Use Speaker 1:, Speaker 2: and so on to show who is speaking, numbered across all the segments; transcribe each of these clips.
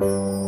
Speaker 1: ต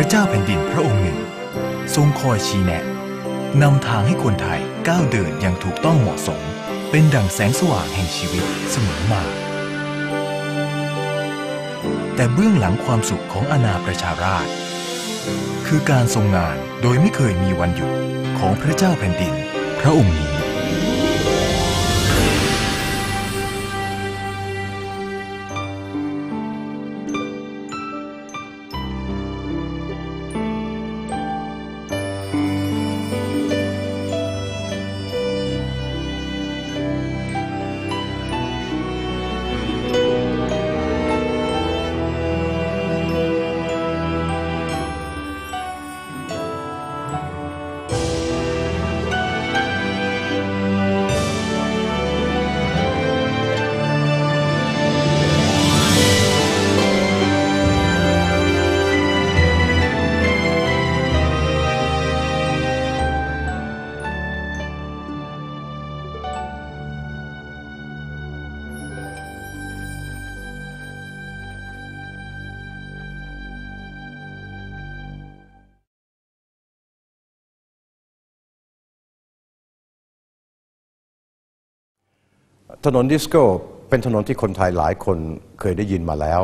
Speaker 1: ระเจ้าแผ่นดินพระองค์หนึ่ง ทรงคอยชี้แนะนำทางให้คนไทยก้าวเดินอย่างถูกต้องเหมาะสม เป็นดั่งแสงสว่างแห่งชีวิตเสมอมา แต่เบื้องหลังความสุขของอาณาประชาราษฎร์คือการทรงงานโดยไม่เคยมีวันหยุดของพระเจ้าแผ่นดิน พระองค์นี้
Speaker 2: ถนนดิสโก้เป็นถนนที่คนไทยหลายคนเคยได้ยินมาแล้ว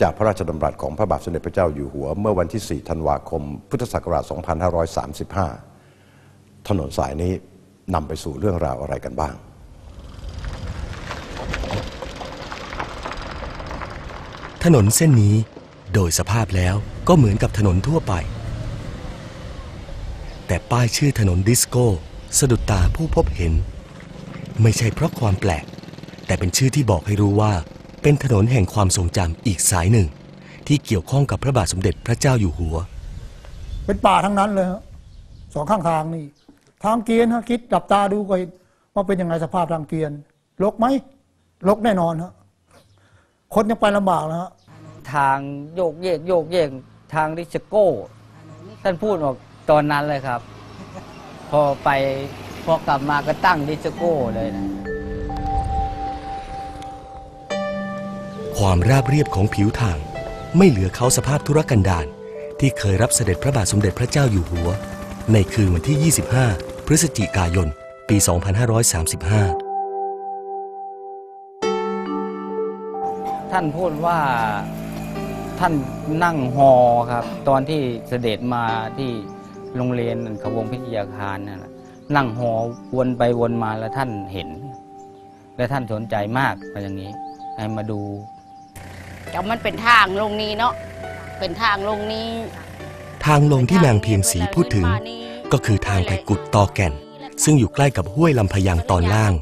Speaker 2: จากพระราชดำรัสของพระบาทสมเด็จพระเจ้าอยู่หัว เมื่อวันที่ 4 ธันวาคม พุทธศักราช 2535 ถนนสายนี้นำไปสู่เรื่องราวอะไรกันบ้าง
Speaker 3: ถนนเส้นนี้โดยสภาพแล้วก็เหมือนกับถนนทั่วไป แต่ป้ายชื่อถนนดิสโก้สะดุดตาผู้พบเห็น ไม่ใช่เพราะความแปลก แต่เป็นชื่อที่บอกให้รู้ว่า เป็นถนนแห่งความทรงจำอีกสายหนึ่ง ที่เกี่ยวข้องกับพระบาทสมเด็จพระเจ้าอยู่หัว
Speaker 4: เป็นป่าทั้งนั้นเลยฮะสองข้างทางนี่ ทางเกวียนฮะคิดจับตาดูก็เห็นว่าเป็นยังไงสภาพทางเกวียนลกไหมลกแน่นอนฮะคนยังไปลำบากนะฮะ
Speaker 5: ทางโยกเยกโยกเยกทางดิสโก้ท่านพูดออกตอนนั้นเลยครับ พอไป พอกลับมาก็ตั้งดิสโก้เลยนะ
Speaker 3: ความราบเรียบของผิวทาง ไม่เหลือเขาสภาพธุรกันดารที่เคยรับเสด็จพระบาทสมเด็จพระเจ้าอยู่หัว ในคืนวันที่ 25 พฤศจิกายน ปี 2535
Speaker 5: ท่านพูดว่าท่านนั่งฮอครับ ตอนที่เสด็จมาที่โรงเรียนเขาวงพิทยาคารนั่นน่ะ นั่งฮอวนไปวนมาแล้วท่านเห็น และท่านสนใจมากไปอย่างนี้ ให้มาดู
Speaker 6: จะมันเป็นทางลงนี้เนาะเป็นทางลงนี้
Speaker 3: ทางลงที่นางเพียงสีพูดถึง ก็คือทางไปกุดตอแก่น ซึ่งอยู่ใกล้กับห้วยลำพะยังตอนล่าง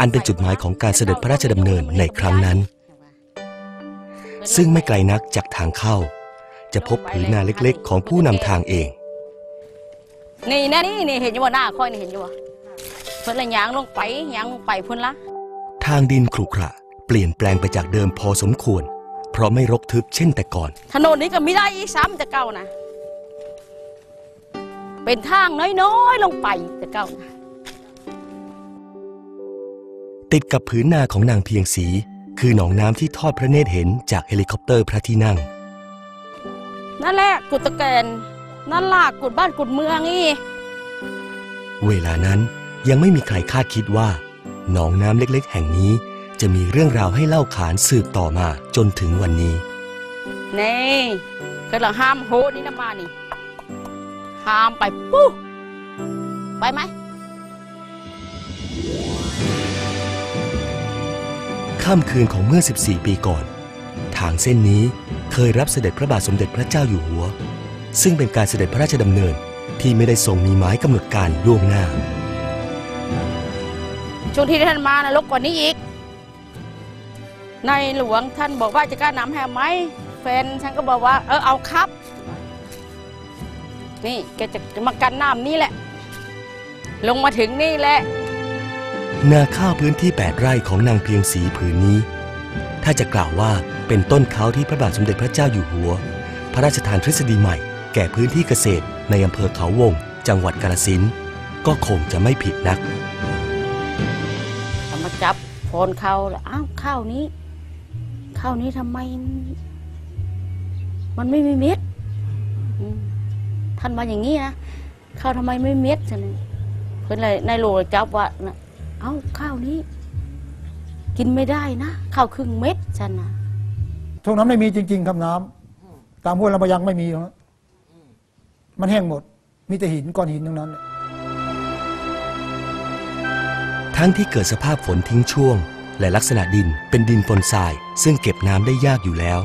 Speaker 3: อันเป็นจุดหมายของการเสด็จพระราชดำเนินในครั้งนั้น ซึ่งไม่ไกลนักจากทางเข้า จะพบผืนนาเล็กๆ ของผู้นำทางเอง
Speaker 6: นี่นะนี่นี่เห็นอยู่ว่าหน้าค่อยนี่เห็นอยู่ว่าเพิ่นละยางลงไปยางลงไปเพิ่นละ
Speaker 3: ทางดินขรุขระเปลี่ยนแปลงไปจากเดิมพอสมควร เพราะไม่รกทึบเช่นแต่ก่อน
Speaker 6: ถนนนี้ก็ไม่ได้อีกซ้ำแต่เก่านะเป็นทางน้อยๆลงไปแต่เก่านะ
Speaker 3: ติดกับผืนนาของนางเพียงสี คือหนองน้ำที่ทอดพระเนตรเห็นจากเฮลิคอปเตอร์พระที่นั่ง
Speaker 6: นั่นแหละกุดตะแกน นั่นล่ะกุดบ้านกุดเมืองนี่
Speaker 3: เวลานั้นยังไม่มีใครคาดคิดว่า หนองน้ำเล็กๆ แห่งนี้ จะมีเรื่องราวให้เล่าขานสืบต่อมาจนถึงวันนี้
Speaker 6: นี่ก็เราห้ามโหนี่นะมานี่ห้ามไปปุ๊บไปไหม
Speaker 3: ค่ำคืนของเมื่อ 14 ปีก่อน ทางเส้นนี้เคยรับเสด็จพระบาทสมเด็จพระเจ้าอยู่หัว ซึ่งเป็นการเสด็จพระราชดำเนินที่ไม่ได้ทรงมีหมายกำหนดการล่วงหน้า
Speaker 6: ช่วงที่ท่านมานะลกกว่านี้อีก ในหลวงท่านบอกว่าจะกล้านำให้ไหมแฟนฉันก็บอกว่า เออเอาครับ นี่แกจะจะมากันน้ำนี่แหละ ลงมาถึงนี่แหละ
Speaker 3: นาข้าวพื้นที่ 8 ไร่ของนางเพียงศรีผืนนี้ ถ้าจะกล่าวว่าเป็นต้นเขาที่พระบาทสมเด็จพระเจ้าอยู่หัว พระราชทานทฤษฎีใหม่ แก่พื้นที่เกษตรในอำเภอเขาวง จังหวัดกาฬสินธุ์ก็คงจะไม่ผิดนัก
Speaker 6: เอามาจับโพนเขาแล้วอ้าวข้าวนี้ ข้าวนี้ทำไม มันไม่มีเม็ดอืมท่านว่าอย่างนี้นะข้าวทำไมไม่เม็ดฉันน่ะเพื่อนเลยในหลวงจับว่าน่ะเอ้าข้าวนี้ กินไม่ได้นะข้าวครึ่งเม็ดฉันนะ
Speaker 4: ช่วงนั้นไม่มีจริง ๆครับน้ำตามห้วยลำปะยังไม่มีหรอกฮะ มันแห้งหมด มีแต่หินก้อนหินทั้งนั้น
Speaker 3: ทั้งที่เกิดสภาพฝนทิ้งช่วง และลักษณะดินเป็นดินปนทราย ซึ่งเก็บน้ำได้ยากอยู่แล้ว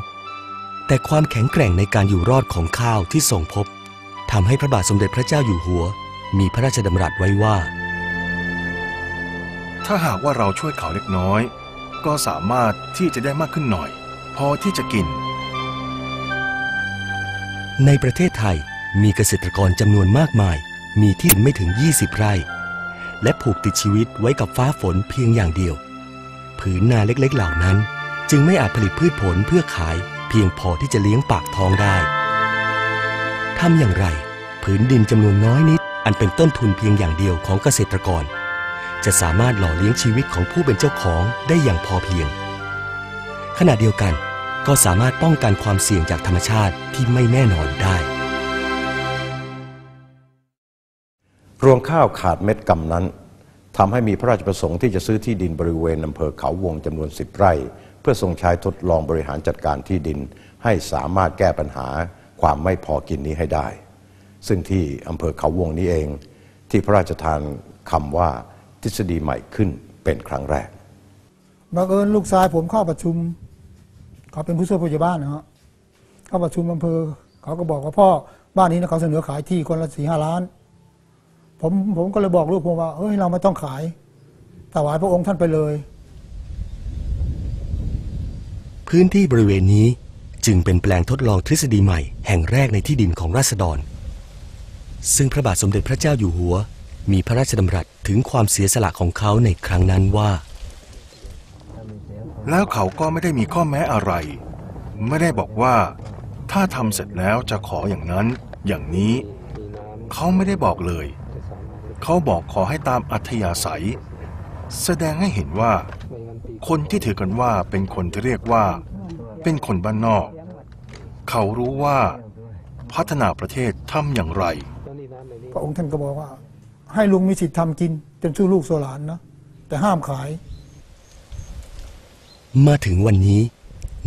Speaker 3: แต่ความแข็งแกร่งในการอยู่รอดของข้าวที่ส่งพบทำให้พระบาทสมเด็จพระเจ้าอยู่หัว มีพระราชดำรัสไว้ว่า
Speaker 1: ถ้าหากว่าเราช่วยเขาเล็กน้อย ก็สามารถที่จะได้มากขึ้นหน่อย พอที่จะกิน
Speaker 3: ในประเทศไทย มีเกษตรกรจำนวนมากมาย มีที่ดินไม่ถึง 20 ไร่ และผูกติดชีวิตไว้กับฟ้าฝนเพียงอย่างเดียว ผืนนาเล็กๆเหล่านั้น จึงไม่อาจผลิตพืชผลเพื่อขายเพียงพอที่จะเลี้ยงปากท้องได้ทำอย่างไร ผืนดินจำนวนน้อยนิด อันเป็นต้นทุนเพียงอย่างเดียวของเกษตรกร จะสามารถหล่อเลี้ยงชีวิตของผู้เป็นเจ้าของได้อย่างพอเพียง ขณะเดียวกันก็สามารถป้องกันความเสี่ยงจากธรรมชาติที่ไม่แน่นอนได้
Speaker 2: รวงข้าวขาดเม็ดกำนั้นทำให้มีพระราชประสงค์ที่จะซื้อที่ดินบริเวณอำเภอเขาวงจำนวน10ไร่ เพื่อทรงใช้ทดลองบริหารจัดการที่ดิน ให้สามารถแก้ปัญหาความไม่พอกินนี้ให้ได้ ซึ่งที่อำเภอเขาวงนี้เอง ที่พระราชทานคำว่าทฤษฎีใหม่ขึ้นเป็นครั้งแรก
Speaker 4: บังเอิญลูกชายผมเข้าประชุม เขาเป็นผู้ช่วยผู้ใหญ่บ้านนะฮะเข้าประชุมอำเภอ เขาก็บอกว่าพ่อบ้านนี้นะเขาเสนอขายที่คนละสี่ห้าล้าน ผมผมก็เลยบอกลูกผมว่าเฮ้ยเราไม่ต้องขายถวายพระองค์ท่านไปเลย
Speaker 3: พื้นที่บริเวณนี้จึงเป็นแปลงทดลองทฤษฎีใหม่แห่งแรกในที่ดินของราษฎร ซึ่งพระบาทสมเด็จพระเจ้าอยู่หัว มีพระราชดำรัสถึงความเสียสละของเขาในครั้งนั้นว่า
Speaker 1: แล้วเขาก็ไม่ได้มีข้อแม้อะไร ไม่ได้บอกว่า ถ้าทำเสร็จแล้วจะขออย่างนั้น อย่างนี้ เขาไม่ได้บอกเลย เขาบอกขอให้ตามอัธยาศัย แสดงให้เห็นว่า คนที่ถือกันว่าเป็นคนที่เรียกว่า เป็นคนบ้านนอก เขารู้ว่าพัฒนาประเทศทำอย่างไร
Speaker 4: พระองค์ท่านก็บอกว่า ให้ลุงมีสิทธิ์ทำกินจนสู้ลูกโซหลานนะ แต่ห้ามขาย
Speaker 3: มาถึงวันนี้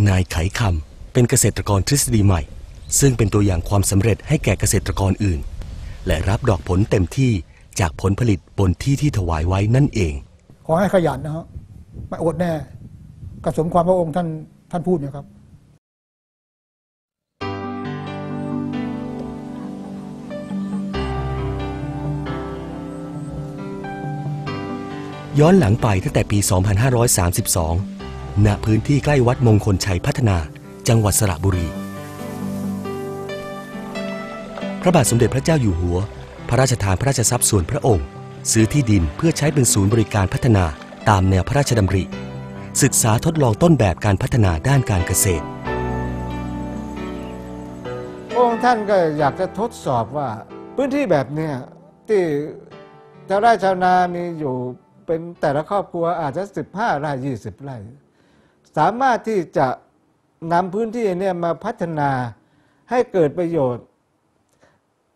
Speaker 3: นายไขคำเป็นเกษตรกรทฤษฎีใหม่ ซึ่งเป็นตัวอย่างความสำเร็จให้แก่เกษตรกรอื่น และรับดอกผลเต็มที่ จากผลผลิตบนที่ที่ถวายไว้นั่นเอง
Speaker 4: ขอให้ขยันนะฮะไม่อดแน่กระสมความพระองค์ท่านท่านพูดเนี่ยครับ
Speaker 3: ย้อนหลังไปตั้งแต่ปี 2532 ณ พื้นที่ใกล้วัดมงคลชัยพัฒนา จังหวัดสระบุรี พระบาทสมเด็จพระเจ้าอยู่หัว พระราชทานพระราชทรัพย์ส่วนพระองค์ ซื้อที่ดินเพื่อใช้เป็นศูนย์บริการพัฒนาตามแนวพระราชดำริ ศึกษาทดลองต้นแบบการพัฒนาด้านการเกษตร
Speaker 7: องค์ท่านก็อยากจะทดสอบว่าพื้นที่แบบเนี้ยที่ชาวไร่ชาวนามีอยู่เป็นแต่ละครอบครัวอาจจะ15ไร่20ไร่สามารถที่จะนำพื้นที่เนี่ยมาพัฒนาให้เกิดประโยชน์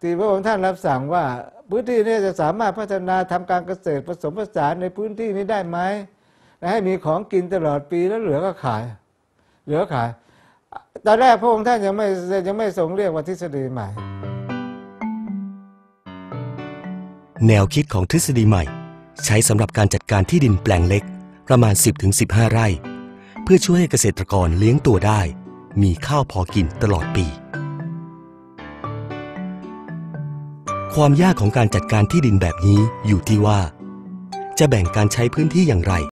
Speaker 7: ที่พระองค์ท่านรับสั่งว่าพื้นที่นี้จะสามารถพัฒนาทำการเกษตรผสมผสานในพื้นที่นี้ได้ไหมและให้มีของกินตลอดปีแล้วเหลือก็ขาย เหลือขายตอนแรกพระองค์ท่านยังไม่ยังไม่ทรงเรียกว่าทฤษฎีใหม่
Speaker 3: แนวคิดของทฤษฎีใหม่ ใช้สำหรับการจัดการที่ดินแปลงเล็ก ประมาณ 10-15 ไร่ เพื่อช่วยให้เกษตรกรเลี้ยงตัวได้ มีข้าวพอกินตลอดปี ความยากของการจัดการที่ดินแบบนี้อยู่ที่ว่า จะแบ่งการใช้พื้นที่อย่างไร